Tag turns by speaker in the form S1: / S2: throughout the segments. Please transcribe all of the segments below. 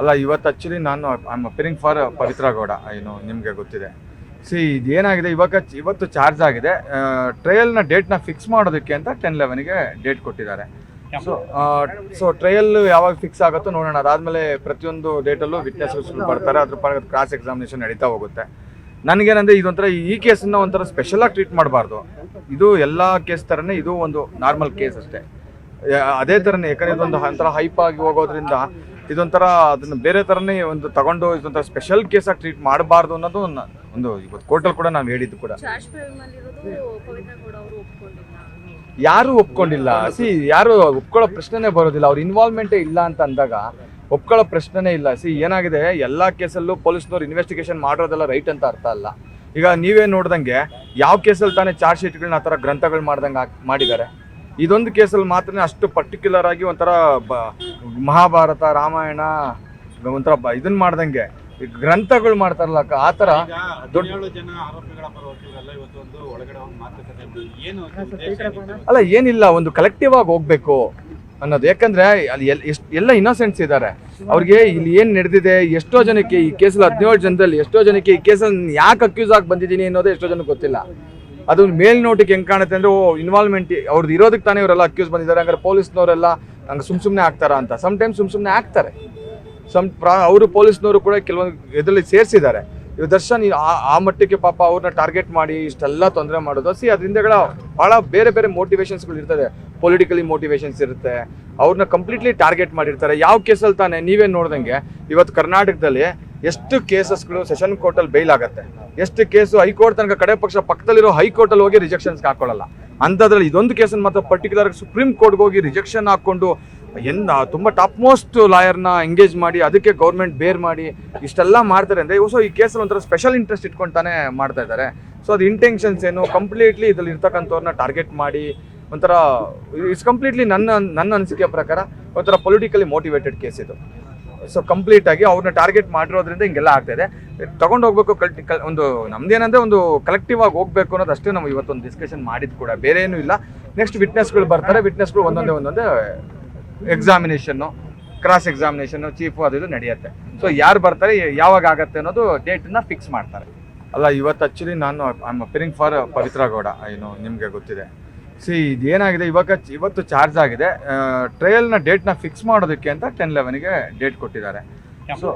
S1: ಅಲ್ಲ ಇವತ್ತು ಆ್ಯಕ್ಚುಲಿ ನಾನು I am appearing for Pavithra Gowda ಏನು ನಿಮಗೆ ಗೊತ್ತಿದೆ. ಸಿ ಇದೇನಾಗಿದೆ? ಇವಾಗ ಇವತ್ತು ಚಾರ್ಜ್ ಆಗಿದೆ. ಟ್ರಯಲ್ನ ಡೇಟ್ನ ಫಿಕ್ಸ್ ಮಾಡೋದಕ್ಕೆ ಅಂತ ಟೆನ್ ಲೆವೆನ್ಗೆ ಡೇಟ್ ಕೊಟ್ಟಿದ್ದಾರೆ. ಸೊ ಸೊ ಟ್ರಯಲ್ ಯಾವಾಗ ಫಿಕ್ಸ್ ಆಗುತ್ತೋ ನೋಡೋಣ. ಅದಾದಮೇಲೆ ಪ್ರತಿಯೊಂದು ಡೇಟಲ್ಲೂ ವಿಟ್ನೆಸ್ಗಳು ಬರ್ತಾರೆ. ಅದ್ರ ಪರ ಕ್ರಾಸ್ ಎಕ್ಸಾಮಿನೇಷನ್ ನಡೀತಾ ಹೋಗುತ್ತೆ. ನನಗೇನಂದ್ರೆ ಇದೊಂಥರ ಈ ಕೇಸನ್ನ ಒಂಥರ ಸ್ಪೆಷಲಾಗಿ ಟ್ರೀಟ್ ಮಾಡಬಾರ್ದು. ಇದು ಎಲ್ಲ ಕೇಸ್ ಥರನೇ ಇದು ಒಂದು ನಾರ್ಮಲ್ ಕೇಸ್ ಅಷ್ಟೇ. ಅದೇ ಥರನೇ ಯಾಕಂದರೆ ಇದೊಂದು ಒಂಥರ ಹೈಪ್ ಆಗಿ ಹೋಗೋದ್ರಿಂದ ಇದೊಂಥರ ಅದನ್ನು ಬೇರೆ ಥರನೇ ಒಂದು ತಗೊಂಡು ಇದೊಂಥರ ಸ್ಪೆಷಲ್ ಕೇಸಾಗಿ ಟ್ರೀಟ್ ಮಾಡಬಾರ್ದು ಅನ್ನೋದು ಒಂದು ಇವತ್ತು ಕೋರ್ಟಲ್ಲಿ ಕೂಡ ನಾವು ಹೇಳಿದ್ದು ಕೂಡ. ಯಾರು ಒಪ್ಕೊಂಡಿಲ್ಲ. ಸಿ, ಯಾರು ಒಪ್ಕೊಳ್ಳೋ ಪ್ರಶ್ನೆನೇ ಬರೋದಿಲ್ಲ. ಅವ್ರ ಇನ್ವಾಲ್ವ್ಮೆಂಟೇ ಇಲ್ಲ ಅಂತ ಅಂದಾಗ ಒಪ್ಕೊಳ್ಳೋ ಪ್ರಶ್ನೆನೇ ಇಲ್ಲ. ಸಿ, ಏನಾಗಿದೆ? ಎಲ್ಲ ಕೇಸಲ್ಲೂ ಪೊಲೀಸ್ನವ್ರು ಇನ್ವೆಸ್ಟಿಗೇಷನ್ ಮಾಡೋದೆಲ್ಲ ರೈಟ್ ಅಂತ ಅರ್ಥ ಅಲ್ಲ. ಈಗ ನೀವೇ ನೋಡ್ದಂಗೆ ಯಾವ ಕೇಸಲ್ಲಿ ತಾನೇ ಚಾರ್ಜ್ ಶೀಟ್ಗಳನ್ನ ಆ ಥರ ಗ್ರಂಥಗಳು ಮಾಡ್ದಂಗೆ ಮಾಡಿದ್ದಾರೆ? ಇದೊಂದು ಕೇಸಲ್ಲಿ ಮಾತ್ರ ಅಷ್ಟು ಪರ್ಟಿಕ್ಯುಲರ್ ಆಗಿ ಒಂಥರ ಬ ಮಹಾಭಾರತ ರಾಮಾಯಣ ಒಂಥರ ಬ ಇದನ್ನ ಮಾಡ್ದಂಗೆ. ಈ ಗ್ರಂಥಗಳು ಮಾಡ್ತಾರಲ್ಲ ಅಕ್ಕ, ಆ ಥರ ದೊಡ್ಡ-
S2: ಜನ ಆರೋಪಿಗಳ ಒಳಗಡೆ ಒಂದು ಮಾತುಕತೆ ಏನು
S1: ಅಲ್ಲ ಏನಿಲ್ಲ ಒಂದು ಕಲೆಕ್ಟಿವ್ ಆಗಿ ಹೋಗ್ಬೇಕು ಅನ್ನೋದು. ಯಾಕಂದ್ರೆ ಅಲ್ಲಿ ಎಲ್ಲ ಇನ್ನೋಸೆಂಟ್ಸ್ ಇದ್ದಾರೆ ಅವ್ರಿಗೆ ಇಲ್ಲಿ ಏನು ನಡೆದಿದೆ ಎಷ್ಟೋ ಜನಕ್ಕೆ ಈ ಕೇಸಲ್ಲಿ ಹದಿನೇಳು ಜನದಲ್ಲಿ ಎಷ್ಟೋ ಜನಕ್ಕೆ ಈ ಕೇಸಲ್ಲಿ ಯಾಕೆ ಅಕ್ಯೂಸ್ ಆಗಿ ಬಂದಿದ್ದೀನಿ ಅನ್ನೋದು ಎಷ್ಟೋ ಜನಕ್ಕೆ ಗೊತ್ತಿಲ್ಲ. ಅದು ಮೇಲ್ನೋಟಕ್ಕೆ ಹೆಂಗೆ ಕಾಣುತ್ತೆ ಅಂದ್ರೆ, ಓ ಇನ್ವಾಲ್ವ್ಮೆಂಟ್ ಅವ್ರದ್ದು ಇರೋದಕ್ಕೆ ತಾನೇ ಇವರೆಲ್ಲ ಅಕ್ಯೂಸ್ ಬಂದಿದ್ದಾರೆ, ಹಂಗಾರೆ ಪೊಲೀಸ್ನವರೆಲ್ಲ ಹಂಗೆ ಸುಮ್ ಸುಮ್ಮನೆ ಆಗ್ತಾರ ಅಂತ. ಸಮ್ ಟೈಮ್ ಸುಮ್ ಸುಮ್ಮನೆ ಆಗ್ತಾರೆ. ಸಮ್ ಪ್ರಾ ಅವರು ಪೊಲೀಸ್ನವರು ಕೂಡ ಕೆಲವೊಂದು ಇದರಲ್ಲಿ ಸೇರಿಸಿದ್ದಾರೆ. ಇವ್ ದರ್ಶನ್ ಆ- ಮಟ್ಟಕ್ಕೆ ಪಾಪ ಅವ್ರನ್ನ ಟಾರ್ಗೆಟ್ ಮಾಡಿ ಇಷ್ಟೆಲ್ಲ ತೊಂದರೆ ಮಾಡೋದು. ಸಿ ಅದರಿಂದಗಳ ಬಹಳ ಬೇರೆ ಬೇರೆ ಮೋಟಿವೇಶನ್ಸ್ಗಳು ಇರ್ತದೆ. ಪೊಲಿಟಿಕಲಿ ಮೋಟಿವೇಶನ್ಸ್ ಇರುತ್ತೆ. ಅವ್ರನ್ನ ಕಂಪ್ಲೀಟ್ಲಿ ಟಾರ್ಗೆಟ್ ಮಾಡಿರ್ತಾರೆ. ಯಾವ ಕೇಸಲ್ಲಿ ತಾನೆ? ನೀವೇ ನೋಡ್ದಂಗೆ. ಇವತ್ತು ಕರ್ನಾಟಕದಲ್ಲಿ ಎಷ್ಟು ಕೇಸಸ್ಗಳು ಸೆಷನ್ ಕೋರ್ಟಲ್ಲಿ ಬೇಲ್ ಆಗುತ್ತೆ? ಎಷ್ಟು ಕೇಸು ಹೈಕೋರ್ಟ್ ತನಕ ಕಡೆ ಪಕ್ಷ ಪಕ್ಕದಲ್ಲಿರೋ ಹೈಕೋರ್ಟಲ್ಲಿ ಹೋಗಿ ರಿಜೆಕ್ಷನ್ಸ್ ಹಾಕೊಳ್ಳಲ್ಲ. ಅಂಥದ್ರಲ್ಲಿ ಇದೊಂದು ಕೇಸನ್ನು ಮಾತ್ರ ಪರ್ಟಿಕ್ಯುಲರ್ ಸುಪ್ರೀಂ ಕೋರ್ಟ್ಗೆ ಹೋಗಿ ರಿಜೆಕ್ಷನ್ ಹಾಕ್ಕೊಂಡು ಎಂದ ತುಂಬ ಟಾಪ್ ಮೋಸ್ಟ್ ಲಾಯರ್ನ ಎಂಗೇಜ್ ಮಾಡಿ, ಅದಕ್ಕೆ ಗೌರ್ಮೆಂಟ್ ಬೇರ್ ಮಾಡಿ, ಇಷ್ಟೆಲ್ಲ ಮಾಡ್ತಾರೆ. ಅಂದರೆ ಸೊ ಈ ಕೇಸಲ್ಲಿ ಒಂಥರ ಸ್ಪೆಷಲ್ ಇಂಟ್ರೆಸ್ಟ್ ಇಟ್ಕೊಂತಾನೆ ಮಾಡ್ತಾ ಇದ್ದಾರೆ. ಸೊ ಅದು ಇಂಟೆನ್ಷನ್ಸ್ ಏನು? ಕಂಪ್ಲೀಟ್ಲಿ ಇದ್ರಲ್ಲಿ ಇರ್ತಕ್ಕಂಥವ್ರನ್ನ ಟಾರ್ಗೆಟ್ ಮಾಡಿ, ಒಂಥರ ಇಟ್ಸ್ ಕಂಪ್ಲೀಟ್ಲಿ ನನ್ನ ನನ್ನ ಅನಿಸಿಕೆ ಪ್ರಕಾರ ಒಂಥರ ಪೊಲಿಟಿಕಲಿ ಮೋಟಿವೇಟೆಡ್ ಕೇಸ್ ಇದು. ಸೊ ಕಂಪ್ಲೀಟ್ ಆಗಿ ಅವ್ರನ್ನ ಟಾರ್ಗೆಟ್ ಮಾಡಿರೋದ್ರಿಂದ ಹಿಂಗೆಲ್ಲ ತಗೊಂಡು ಹೋಗ್ಬೇಕು ಕಲ್ಟಿ ಕಲ್, ಒಂದು ನಮ್ದೇನಂದ್ರೆ ಒಂದು ಕಲೆಕ್ಟಿವ್ ಆಗಿ ಹೋಗ್ಬೇಕು ಅನ್ನೋದು ಅಷ್ಟೇ ನಾವು ಇವತ್ತೊಂದು ಡಿಸ್ಕಷನ್ ಮಾಡಿದ್ ಕೂಡ. ಬೇರೆ ಏನೂ ಇಲ್ಲ. ನೆಕ್ಸ್ಟ್ ವಿಟ್ನೆಸ್ಗಳು ಬರ್ತಾರೆ. ವಿಟ್ನೆಸ್ಗಳು ಒಂದೊಂದೇ ಒಂದೊಂದೇ ಎಕ್ಸಾಮಿನೇಷನ್ನು ಕ್ರಾಸ್ ಎಕ್ಸಾಮಿನೇಷನ್ನು ಚೀಫು ಅದು ಇದು ನಡೆಯುತ್ತೆ. ಸೊ ಯಾರು ಬರ್ತಾರೆ, ಯಾವಾಗ ಆಗತ್ತೆ ಅನ್ನೋದು ಡೇಟನ್ನ ಫಿಕ್ಸ್ ಮಾಡ್ತಾರೆ. ಅಲ್ಲ, ಇವತ್ತು ಆ್ಯಕ್ಚುಲಿ ನಾನು I am appearing for Pavithra Gowda. ಏನು, ನಿಮಗೆ ಗೊತ್ತಿದೆ. ಸಿ ಇದೇನಾಗಿದೆ? ಇವಾಗ ಇವತ್ತು ಚಾರ್ಜ್ ಆಗಿದೆ. ಟ್ರಯಲ್ನ ಡೇಟ್ನ ಫಿಕ್ಸ್ ಮಾಡೋದಕ್ಕೆ ಅಂತ ಟೆನ್ ಲೆವೆನ್ಗೆ ಡೇಟ್ ಕೊಟ್ಟಿದ್ದಾರೆ. ಸೊ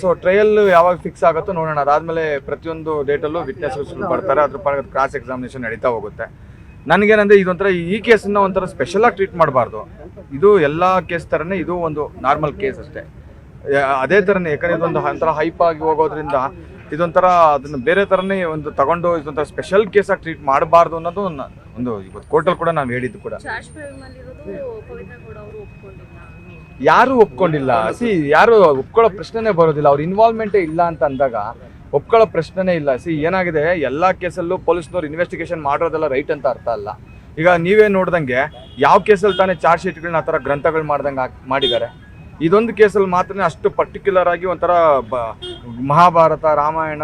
S1: ಸೊ ಟ್ರಯಲ್ ಯಾವಾಗ ಫಿಕ್ಸ್ ಆಗುತ್ತೋ ನೋಡೋಣ. ಅದಾದಮೇಲೆ ಪ್ರತಿಯೊಂದು ಡೇಟಲ್ಲೂ ವಿಟ್ನೆಸ್ಗಳು ಬರ್ತಾರೆ. ಅದ್ರ ಪರ ಕ್ರಾಸ್ ಎಕ್ಸಾಮಿನೇಷನ್ ನಡೀತಾ ಹೋಗುತ್ತೆ. ನನಗೇನಂದ್ರೆ ಇದೊಂಥರ ಈ ಕೇಸನ್ನ ಒಂಥರ ಸ್ಪೆಷಲಾಗಿ ಟ್ರೀಟ್ ಮಾಡಬಾರ್ದು. ಇದು ಎಲ್ಲ ಕೇಸ್ ಥರನೇ ಇದು ಒಂದು ನಾರ್ಮಲ್ ಕೇಸ್ ಅಷ್ಟೇ. ಅದೇ ಥರನೇ ಯಾಕಂದರೆ ಇದೊಂದು ಒಂಥರ ಹೈಪ್ ಆಗಿ ಹೋಗೋದ್ರಿಂದ ಇದೊಂಥರ ಅದನ್ನು ಬೇರೆ ಥರನೇ ಒಂದು ತಗೊಂಡು ಇದೊಂಥರ ಸ್ಪೆಷಲ್ ಕೇಸಾಗಿ ಟ್ರೀಟ್ ಮಾಡಬಾರ್ದು ಅನ್ನೋದು ಒಂದು ಇವತ್ತು ಕೋರ್ಟಲ್ಲಿ ಕೂಡ ನಾವು ಹೇಳಿದ್ದು ಕೂಡ. ಯಾರು ಒಪ್ಕೊಂಡಿಲ್ಲ. ಸಿ ಯಾರು ಒಪ್ಕೊಳ್ಳೋ ಪ್ರಶ್ನೆನೇ ಬರೋದಿಲ್ಲ. ಅವ್ರ ಇನ್ವಾಲ್ವ್ಮೆಂಟೇ ಇಲ್ಲ ಅಂತ ಅಂದಾಗ ಒಪ್ಕೊಳ್ಳೋ ಪ್ರಶ್ನೆನೇ ಇಲ್ಲ. ಸಿ ಏನಾಗಿದೆ? ಎಲ್ಲ ಕೇಸಲ್ಲೂ ಪೊಲೀಸ್ನವ್ರು ಇನ್ವೆಸ್ಟಿಗೇಷನ್ ಮಾಡೋದೆಲ್ಲ ರೈಟ್ ಅಂತ ಅರ್ಥ ಅಲ್ಲ. ಈಗ ನೀವೇ ನೋಡ್ದಂಗೆ ಯಾವ ಕೇಸಲ್ಲಿ ತಾನೇ ಚಾರ್ಜ್ ಶೀಟ್ಗಳನ್ನ ಆ ಥರ ಗ್ರಂಥಗಳು ಮಾಡ್ದಂಗೆ ಮಾಡಿದ್ದಾರೆ? ಇದೊಂದು ಕೇಸಲ್ಲಿ ಮಾತ್ರ ಅಷ್ಟು ಪರ್ಟಿಕ್ಯುಲರ್ ಆಗಿ ಒಂಥರ ಬ ಮಹಾಭಾರತ ರಾಮಾಯಣ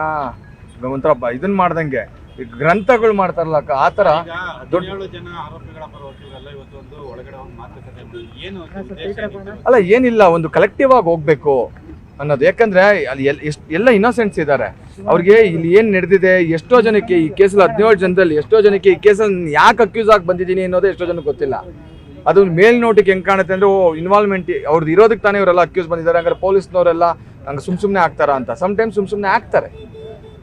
S1: ಒಂಥರ ಬ ಇದನ್ನ ಮಾಡ್ದಂಗೆ. ಈ ಗ್ರಂಥಗಳು ಮಾಡ್ತಾರಲ್ಲ ಆ ಥರ.
S2: ಜನ ಆರೋಪಿಗಳ ಒಳಗಡೆ ಮಾತುಕತೆ ಏನು
S1: ಅಲ್ಲ ಏನಿಲ್ಲ ಒಂದು ಕಲೆಕ್ಟಿವ್ ಆಗಿ ಹೋಗ್ಬೇಕು ಅನ್ನೋದು. ಯಾಕಂದ್ರೆ ಅಲ್ಲಿ ಎಲ್ ಎಷ್ಟ್ ಎಲ್ಲ ಇನ್ನೋಸೆಂಟ್ಸ್ ಇದ್ದಾರೆ ಅವ್ರಿಗೆ ಇಲ್ಲಿ ಏನು ನಡೆದಿದೆ ಎಷ್ಟೋ ಜನಕ್ಕೆ ಈ ಕೇಸಲ್ಲಿ ಹದಿನೇಳು ಜನದಲ್ಲಿ ಎಷ್ಟೋ ಜನಕ್ಕೆ ಈ ಕೇಸಲ್ಲಿ ಯಾಕೆ ಅಕ್ಯೂಸ್ ಆಗಿ ಬಂದಿದ್ದೀನಿ ಅನ್ನೋದೇ ಎಷ್ಟೋ ಜನಕ್ಕೆ ಗೊತ್ತಿಲ್ಲ. ಅದು ಮೇಲ್ನೋಟಕ್ಕೆ ಹೆಂಗೆ ಕಾಣುತ್ತೆ ಅಂದ್ರೆ, ಓ ಇನ್ವಾಲ್ವ್ಮೆಂಟ್ ಅವ್ರದ್ದು ಇರೋದಕ್ಕೆ ತಾನೇ ಇವರೆಲ್ಲ ಅಕ್ಯೂಸ್ ಬಂದಿದ್ದಾರೆ, ಹಂಗಾರೆ ಪೊಲೀಸ್ನವರೆಲ್ಲ ಹಂಗೆ ಸುಮ್ ಸುಮ್ಮನೆ ಆಗ್ತಾರ ಅಂತ. ಸಮ್ ಟೈಮ್ ಸುಮ್ ಸುಮ್ಮನೆ ಆಗ್ತಾರೆ.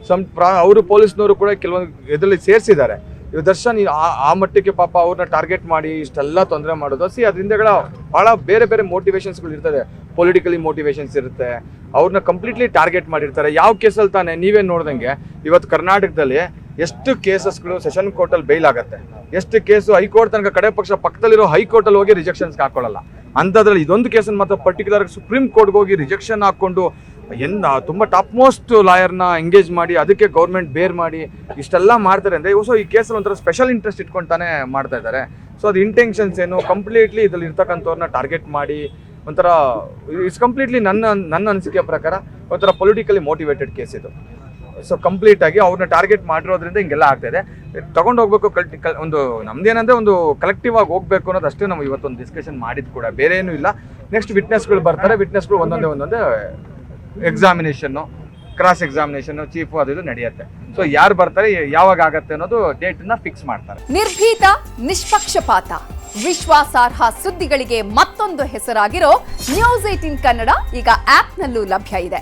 S1: ಸಮ್ ಪ್ರಾ ಅವರು ಪೊಲೀಸ್ನವರು ಕೂಡ ಕೆಲವೊಂದು ಇದರಲ್ಲಿ ಸೇರಿಸಿದ್ದಾರೆ. ಇವ್ರ ದರ್ಶನ್ ಆ- ಮಟ್ಟಕ್ಕೆ ಪಾಪ ಅವ್ರನ್ನ ಟಾರ್ಗೆಟ್ ಮಾಡಿ ಇಷ್ಟೆಲ್ಲ ತೊಂದರೆ ಮಾಡೋದು. ಸಿ ಅದರಿಂದಗಳ ಬಹಳ ಬೇರೆ ಬೇರೆ ಮೋಟಿವೇಶನ್ಸ್ಗಳು ಇರ್ತದೆ. ಪೊಲಿಟಿಕಲಿ ಮೋಟಿವೇಶನ್ಸ್ ಇರುತ್ತೆ. ಅವ್ರನ್ನ ಕಂಪ್ಲೀಟ್ಲಿ ಟಾರ್ಗೆಟ್ ಮಾಡಿರ್ತಾರೆ. ಯಾವ ಕೇಸಲ್ಲಿ ತಾನೇ, ನೀವೇ ನೋಡ್ದಂಗೆ, ಇವತ್ತು ಕರ್ನಾಟಕದಲ್ಲಿ ಎಷ್ಟು ಕೇಸಸ್ಗಳು ಸೆಷನ್ ಕೋರ್ಟಲ್ಲಿ ಬೇಲ್ ಆಗುತ್ತೆ? ಎಷ್ಟು ಕೇಸು ಹೈಕೋರ್ಟ್ ತನಕ ಕಡೆ ಪಕ್ಷ ಪಕ್ಕದಲ್ಲಿರೋ ಹೈಕೋರ್ಟಲ್ಲಿ ಹೋಗಿ ರಿಜೆಕ್ಷನ್ಸ್ಗೆ ಹಾಕೊಳ್ಳಲ್ಲ ಅಂಥದ್ರಲ್ಲಿ ಇದೊಂದು ಕೇಸನ್ನು ಮಾತ್ರ ಪರ್ಟಿಕ್ಯುಲರ್ ಸುಪ್ರೀಂ ಕೋರ್ಟ್ಗೆ ಹೋಗಿ ರಿಜೆಕ್ಷನ್ ಹಾಕ್ಕೊಂಡು ಎಂದ ತುಂಬ ಟಾಪ್ ಮೋಸ್ಟ್ ಲಾಯರ್ನ ಎಂಗೇಜ್ ಮಾಡಿ, ಅದಕ್ಕೆ ಗೌರ್ಮೆಂಟ್ ಬೇರ್ ಮಾಡಿ, ಇಷ್ಟೆಲ್ಲ ಮಾಡ್ತಾರೆ ಅಂದರೆ ಸೊ ಈ ಕೇಸಲ್ಲಿ ಒಂಥರ ಸ್ಪೆಷಲ್ ಇಂಟ್ರೆಸ್ಟ್ ಇಟ್ಕೊಂತಾನೆ ಮಾಡ್ತಾ ಇದ್ದಾರೆ. ಸೊ ಅದು ಇಂಟೆನ್ಷನ್ಸ್ ಏನು? ಕಂಪ್ಲೀಟ್ಲಿ ಇದ್ರಲ್ಲಿ ಇರ್ತಕ್ಕಂಥವ್ರನ್ನ ಟಾರ್ಗೆಟ್ ಮಾಡಿ, ಒಂಥರ ಇಟ್ಸ್ ಕಂಪ್ಲೀಟ್ಲಿ ನನ್ನ ನನ್ನ ಅನಿಸಿಕೆ ಪ್ರಕಾರ ಒಂಥರ ಪೊಲಿಟಿಕಲಿ ಮೋಟಿವೇಟೆಡ್ ಕೇಸ್ ಇದು. ಸೊ ಕಂಪ್ಲೀಟ್ ಆಗಿ ಅವ್ರನ್ನ ಟಾರ್ಗೆಟ್ ಮಾಡಿರೋದ್ರಿಂದ ಹಿಂಗೆಲ್ಲ ಆಗ್ತಾಯಿದೆ ತಗೊಂಡು ಹೋಗ್ಬೇಕು ಕಲ್ಟಿ ಕಲ್, ಒಂದು ನಮ್ದೇನಂದ್ರೆ ಒಂದು ಕಲೆಕ್ಟಿವ್ ಆಗಿ ಹೋಗ್ಬೇಕು ಅನ್ನೋದು ಅಷ್ಟೇ ನಾವು ಇವತ್ತೊಂದು ಡಿಸ್ಕಷನ್ ಮಾಡಿದ್ ಕೂಡ. ಬೇರೆ ಏನು ಇಲ್ಲ. ನೆಕ್ಸ್ಟ್ ವಿಟ್ನೆಸ್ಗಳು ಬರ್ತಾರೆ. ವಿಟ್ನೆಸ್ಗಳು ಒಂದೊಂದೇ ಒಂದೊಂದೇ ಎಕ್ಸಾಮಿನೇಷನ್ನು ಕ್ರಾಸ್ ಎಕ್ಸಾಮಿನೇಷನ್ ಚೀಫ್ ಅದು ಇದು ನಡೆಯುತ್ತೆ. ಸೊ ಯಾರು ಬರ್ತಾರೆ, ಯಾವಾಗ ಆಗತ್ತೆ ಅನ್ನೋದು ಡೇಟ್ನ ಫಿಕ್ಸ್ ಮಾಡ್ತಾರೆ.
S3: ನಿರ್ಭೀತ, ನಿಷ್ಪಕ್ಷಪಾತ. ವಿಶ್ವಾಸಾರ್ಹ ಸುದ್ದಿಗಳಿಗೆ ಮತ್ತೊಂದು ಹೆಸರಾಗಿರೋ ನ್ಯೂಸ್ ಏಟಿನ್ ಕನ್ನಡ ಈಗ ಆಪ್ನಲ್ಲೂ ಲಭ್ಯ ಇದೆ.